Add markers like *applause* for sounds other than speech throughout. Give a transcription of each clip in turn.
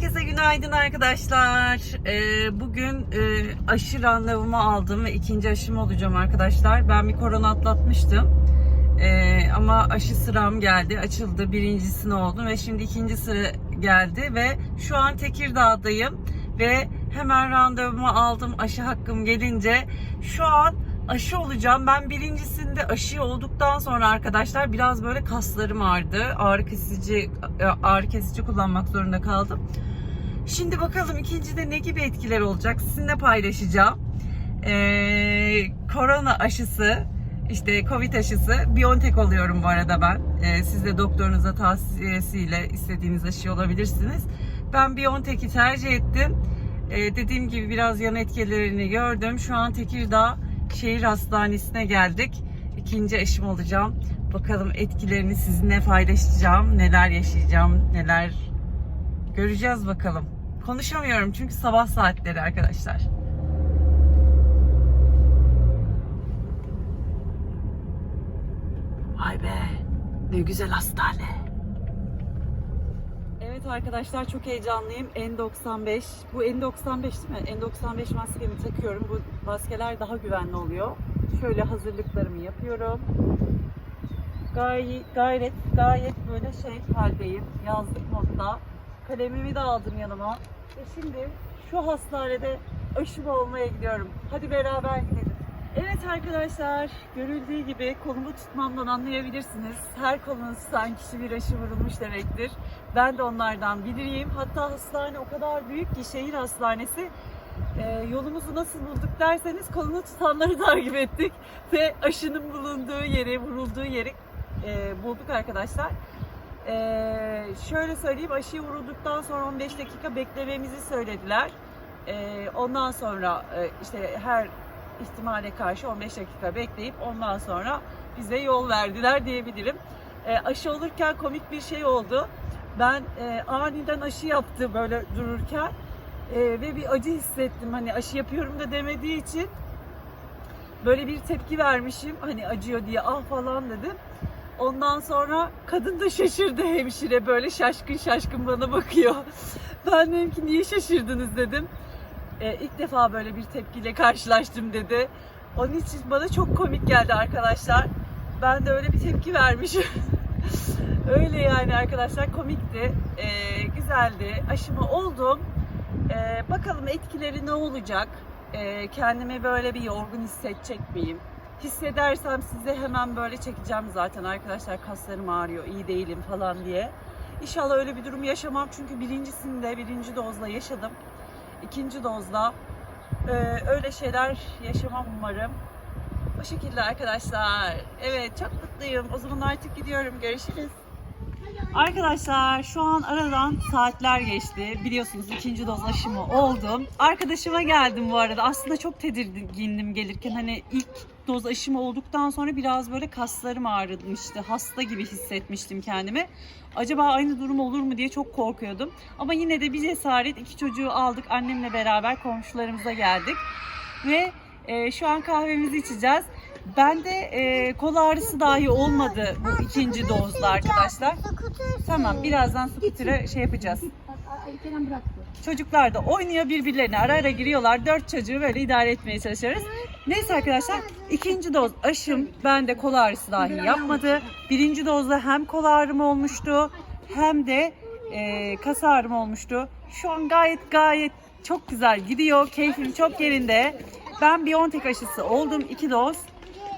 Herkese günaydın arkadaşlar. Ee, bugün e, aşı randevumu aldım ve ikinci aşım olacağım arkadaşlar. Ben bir korona atlatmıştım. Ee, ama aşı sıram geldi, açıldı. Birincisini oldum ve şimdi ikinci sıra geldi ve şu an Tekirdağ'dayım ve hemen randevumu aldım aşı hakkım gelince. Şu an aşı olacağım. Ben birincisinde aşı olduktan sonra arkadaşlar biraz böyle kaslarım ağrıdı. Ağrı kesici e, ağrı kesici kullanmak zorunda kaldım. Şimdi bakalım ikincide ne gibi etkiler olacak sizinle paylaşacağım. Ee, korona aşısı işte Covid aşısı Biontech oluyorum bu arada ben. Ee, siz de doktorunuza tavsiyesiyle istediğiniz aşı olabilirsiniz. Ben Biontech'i tercih ettim. Ee, dediğim gibi biraz yan etkilerini gördüm. Şu an Tekirdağ Şehir Hastanesi'ne geldik. İkinci aşım olacağım. Bakalım etkilerini sizinle paylaşacağım. Neler yaşayacağım, neler göreceğiz bakalım. Konuşamıyorum çünkü sabah saatleri arkadaşlar. Vay be. Ne güzel hastane. Evet arkadaşlar çok heyecanlıyım. N95. Bu N95 değil mi? N95 maskemi takıyorum. Bu maskeler daha güvenli oluyor. Şöyle hazırlıklarımı yapıyorum. Gayet, gayret, gayet böyle şey haldeyim. Yazlık modda. Kalemimi de aldım yanıma. Ve şimdi şu hastanede aşımı olmaya gidiyorum. Hadi beraber gidelim. Evet arkadaşlar, görüldüğü gibi kolumu tutmamdan anlayabilirsiniz. Her kolunuz tutan kişi bir aşı vurulmuş demektir. Ben de onlardan biriyim. Hatta hastane o kadar büyük ki şehir hastanesi. Ee, yolumuzu nasıl bulduk derseniz kolunu tutanları *laughs* takip ettik. Ve aşının bulunduğu yeri, vurulduğu yeri e, bulduk arkadaşlar. Ee, şöyle söyleyeyim, aşıyı vurulduktan sonra 15 dakika beklememizi söylediler. Ee, ondan sonra e, işte her ihtimale karşı 15 dakika bekleyip ondan sonra bize yol verdiler diyebilirim. E, aşı olurken komik bir şey oldu. Ben e, aniden aşı yaptı böyle dururken E, ve bir acı hissettim. Hani aşı yapıyorum da demediği için böyle bir tepki vermişim. Hani acıyor diye ah falan dedim. Ondan sonra kadın da şaşırdı hemşire böyle şaşkın şaşkın bana bakıyor. *laughs* Ben dedim ki niye şaşırdınız dedim. E, ilk defa böyle bir tepkiyle karşılaştım dedi. Onun için bana çok komik geldi arkadaşlar. Ben de öyle bir tepki vermişim. *laughs* öyle yani arkadaşlar komikti. E, güzeldi. Aşımı oldum. E, bakalım etkileri ne olacak? E, kendimi böyle bir yorgun hissedecek miyim? Hissedersem size hemen böyle çekeceğim zaten arkadaşlar kaslarım ağrıyor iyi değilim falan diye. İnşallah öyle bir durum yaşamam çünkü birincisinde birinci dozla yaşadım. İkinci dozda ee, öyle şeyler yaşamam umarım. O şekilde arkadaşlar. Evet çok mutluyum. O zaman artık gidiyorum. Görüşürüz. Arkadaşlar şu an aradan saatler geçti. Biliyorsunuz ikinci doz aşımı oldum. Arkadaşıma geldim bu arada. Aslında çok tedirgindim gelirken. Hani ilk doz aşımı olduktan sonra biraz böyle kaslarım ağrımıştı. Hasta gibi hissetmiştim kendimi. Acaba aynı durum olur mu diye çok korkuyordum. Ama yine de bir cesaret iki çocuğu aldık. Annemle beraber komşularımıza geldik. Ve e, şu an kahvemizi içeceğiz. Bende e, kol ağrısı dahi olmadı bu ikinci dozda arkadaşlar. Tamam birazdan skutere şey yapacağız. Çocuklar da oynuyor birbirlerine ara ara giriyorlar. Dört çocuğu böyle idare etmeye çalışıyoruz. Neyse arkadaşlar ikinci doz aşım bende kol ağrısı dahi yapmadı. Birinci dozda hem kol ağrım olmuştu hem de e, kas ağrım olmuştu. Şu an gayet gayet çok güzel gidiyor. Keyfim çok yerinde. Ben Biontech aşısı oldum iki doz.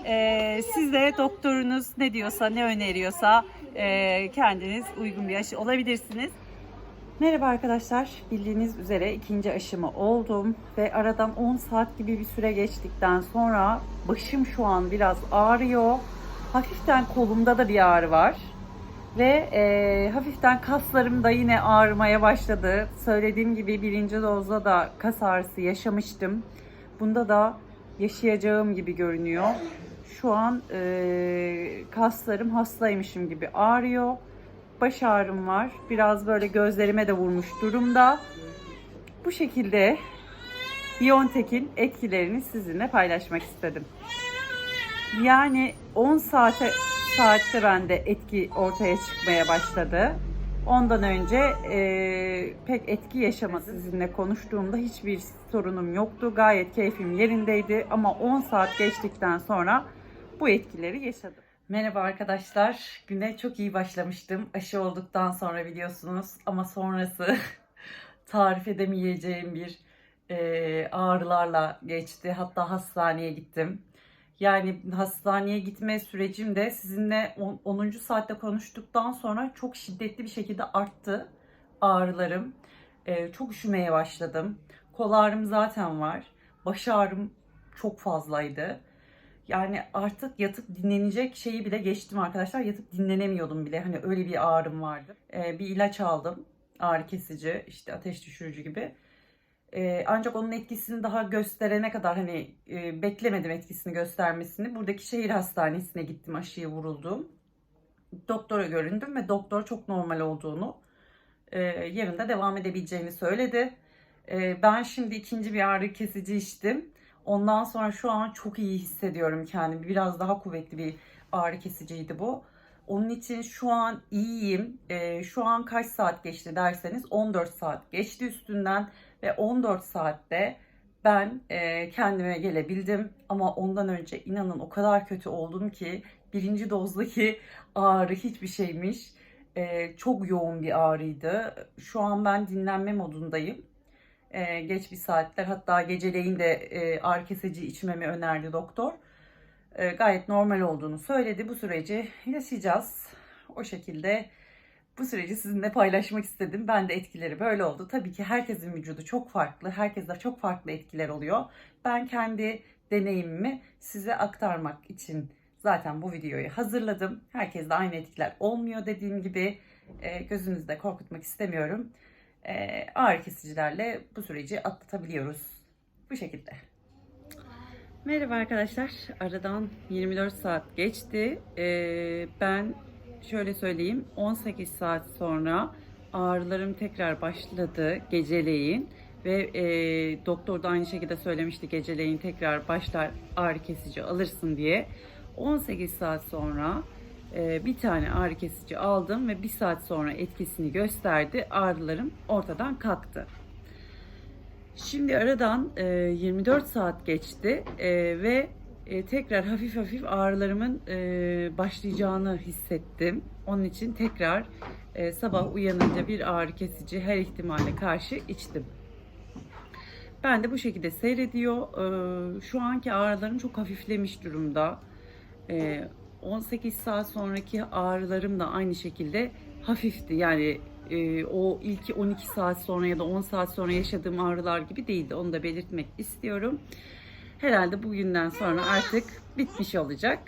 E, siz de doktorunuz ne diyorsa ne öneriyorsa e, kendiniz uygun bir aşı olabilirsiniz. Merhaba arkadaşlar. Bildiğiniz üzere ikinci aşımı oldum ve aradan 10 saat gibi bir süre geçtikten sonra başım şu an biraz ağrıyor. Hafiften kolumda da bir ağrı var. Ve e, hafiften kaslarım da yine ağrımaya başladı. Söylediğim gibi birinci dozda da kas ağrısı yaşamıştım. Bunda da yaşayacağım gibi görünüyor. Şu an e, kaslarım hastaymışım gibi ağrıyor baş ağrım var. Biraz böyle gözlerime de vurmuş durumda. Bu şekilde Biontech'in etkilerini sizinle paylaşmak istedim. Yani 10 saate saatte bende etki ortaya çıkmaya başladı. Ondan önce e, pek etki yaşamadı. Sizinle konuştuğumda hiçbir sorunum yoktu. Gayet keyfim yerindeydi ama 10 saat geçtikten sonra bu etkileri yaşadım. Merhaba arkadaşlar. Güne çok iyi başlamıştım. Aşı olduktan sonra biliyorsunuz ama sonrası *laughs* tarif edemeyeceğim bir e, ağrılarla geçti. Hatta hastaneye gittim. Yani hastaneye gitme sürecim de sizinle 10. saatte konuştuktan sonra çok şiddetli bir şekilde arttı ağrılarım. Ee, çok üşümeye başladım. Kol ağrım zaten var. Baş ağrım çok fazlaydı. Yani artık yatıp dinlenecek şeyi bile geçtim arkadaşlar. Yatıp dinlenemiyordum bile. Hani öyle bir ağrım vardı. Ee, bir ilaç aldım. Ağrı kesici, işte ateş düşürücü gibi. Ee, ancak onun etkisini daha gösterene kadar hani e, beklemedim etkisini göstermesini. Buradaki şehir hastanesine gittim aşıya vuruldum. Doktora göründüm ve doktor çok normal olduğunu, e, yarın da devam edebileceğini söyledi. E, ben şimdi ikinci bir ağrı kesici içtim. Ondan sonra şu an çok iyi hissediyorum kendimi. Biraz daha kuvvetli bir ağrı kesiciydi bu. Onun için şu an iyiyim. E, şu an kaç saat geçti derseniz 14 saat geçti üstünden ve 14 saatte ben e, kendime gelebildim. Ama ondan önce inanın o kadar kötü oldum ki birinci dozdaki ağrı hiçbir şeymiş. E, çok yoğun bir ağrıydı. Şu an ben dinlenme modundayım. E, geç bir saatler hatta geceleyin de e, ağrı kesici içmemi önerdi doktor. E, gayet normal olduğunu söyledi. Bu süreci yaşayacağız. O şekilde bu süreci sizinle paylaşmak istedim. Ben de etkileri böyle oldu. Tabii ki herkesin vücudu çok farklı. Herkeste çok farklı etkiler oluyor. Ben kendi deneyimimi size aktarmak için zaten bu videoyu hazırladım. Herkeste aynı etkiler olmuyor dediğim gibi. E, gözünüzü de korkutmak istemiyorum. E, ağrı kesicilerle bu süreci atlatabiliyoruz. Bu şekilde. Merhaba arkadaşlar. Aradan 24 saat geçti. Ee, ben şöyle söyleyeyim 18 saat sonra ağrılarım tekrar başladı geceleyin ve e, doktor da aynı şekilde söylemişti geceleyin tekrar başlar ağrı kesici alırsın diye 18 saat sonra bir tane ağrı kesici aldım ve bir saat sonra etkisini gösterdi ağrılarım ortadan kalktı. Şimdi aradan e, 24 saat geçti e, ve e, tekrar hafif hafif ağrılarımın e, başlayacağını hissettim. Onun için tekrar e, sabah uyanınca bir ağrı kesici her ihtimale karşı içtim. Ben de bu şekilde seyrediyor. E, şu anki ağrılarım çok hafiflemiş durumda. E, 18 saat sonraki ağrılarım da aynı şekilde hafifti. Yani e, o ilk 12 saat sonra ya da 10 saat sonra yaşadığım ağrılar gibi değildi. Onu da belirtmek istiyorum. Herhalde bugünden sonra artık bitmiş olacak.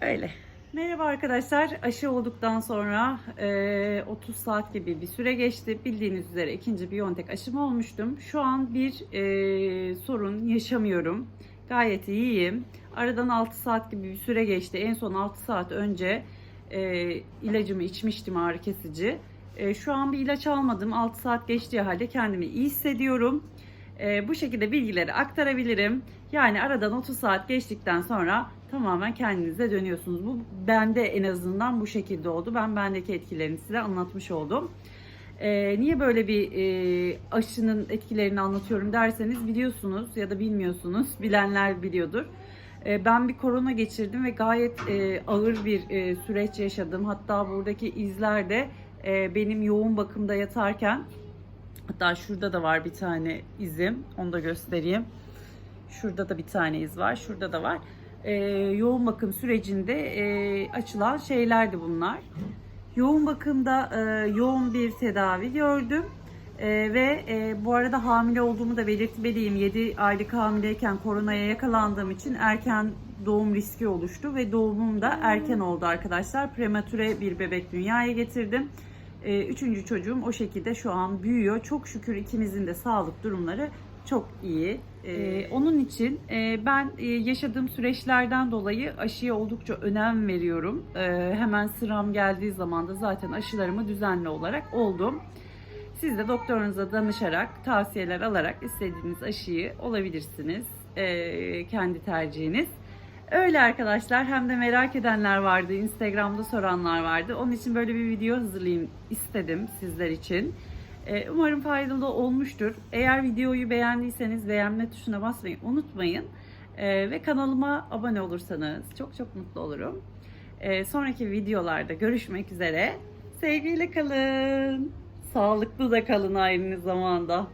Öyle. Merhaba arkadaşlar. Aşı olduktan sonra e, 30 saat gibi bir süre geçti. Bildiğiniz üzere ikinci Biontech aşımı olmuştum. Şu an bir e, sorun yaşamıyorum. Gayet iyiyim. Aradan 6 saat gibi bir süre geçti. En son 6 saat önce e, ilacımı içmiştim ağrı kesici. E, şu an bir ilaç almadım. 6 saat geçtiği halde kendimi iyi hissediyorum. E, bu şekilde bilgileri aktarabilirim. Yani aradan 30 saat geçtikten sonra tamamen kendinize dönüyorsunuz. Bu bende en azından bu şekilde oldu. Ben bendeki etkilerini size anlatmış oldum. E, niye böyle bir e, aşının etkilerini anlatıyorum derseniz biliyorsunuz ya da bilmiyorsunuz. Bilenler biliyordur. E, ben bir korona geçirdim ve gayet e, ağır bir e, süreç yaşadım. Hatta buradaki izler de e, benim yoğun bakımda yatarken hatta şurada da var bir tane izim. Onu da göstereyim. Şurada da bir tane iz var. Şurada da var. E, yoğun bakım sürecinde açılan şeylerdi bunlar. Yoğun bakımda yoğun bir tedavi gördüm. E, ve e, bu arada hamile olduğumu da belirtmeliyim. 7 aylık hamileyken koronaya yakalandığım için erken doğum riski oluştu ve doğumum da erken oldu arkadaşlar. Prematüre bir bebek dünyaya getirdim. E, üçüncü çocuğum o şekilde şu an büyüyor. Çok şükür ikimizin de sağlık durumları çok iyi. Ee, onun için e, ben e, yaşadığım süreçlerden dolayı aşıya oldukça önem veriyorum. E, hemen sıram geldiği zaman da zaten aşılarımı düzenli olarak oldum. Siz de doktorunuza danışarak, tavsiyeler alarak istediğiniz aşıyı olabilirsiniz. E, kendi tercihiniz. Öyle arkadaşlar hem de merak edenler vardı, Instagram'da soranlar vardı. Onun için böyle bir video hazırlayayım istedim sizler için. Ee, Umarım faydalı olmuştur. Eğer videoyu beğendiyseniz beğenme tuşuna basmayı unutmayın. Ee, Ve kanalıma abone olursanız çok çok mutlu olurum. Ee, Sonraki videolarda görüşmek üzere. Sevgiyle kalın. Sağlıklı da kalın aynı zamanda.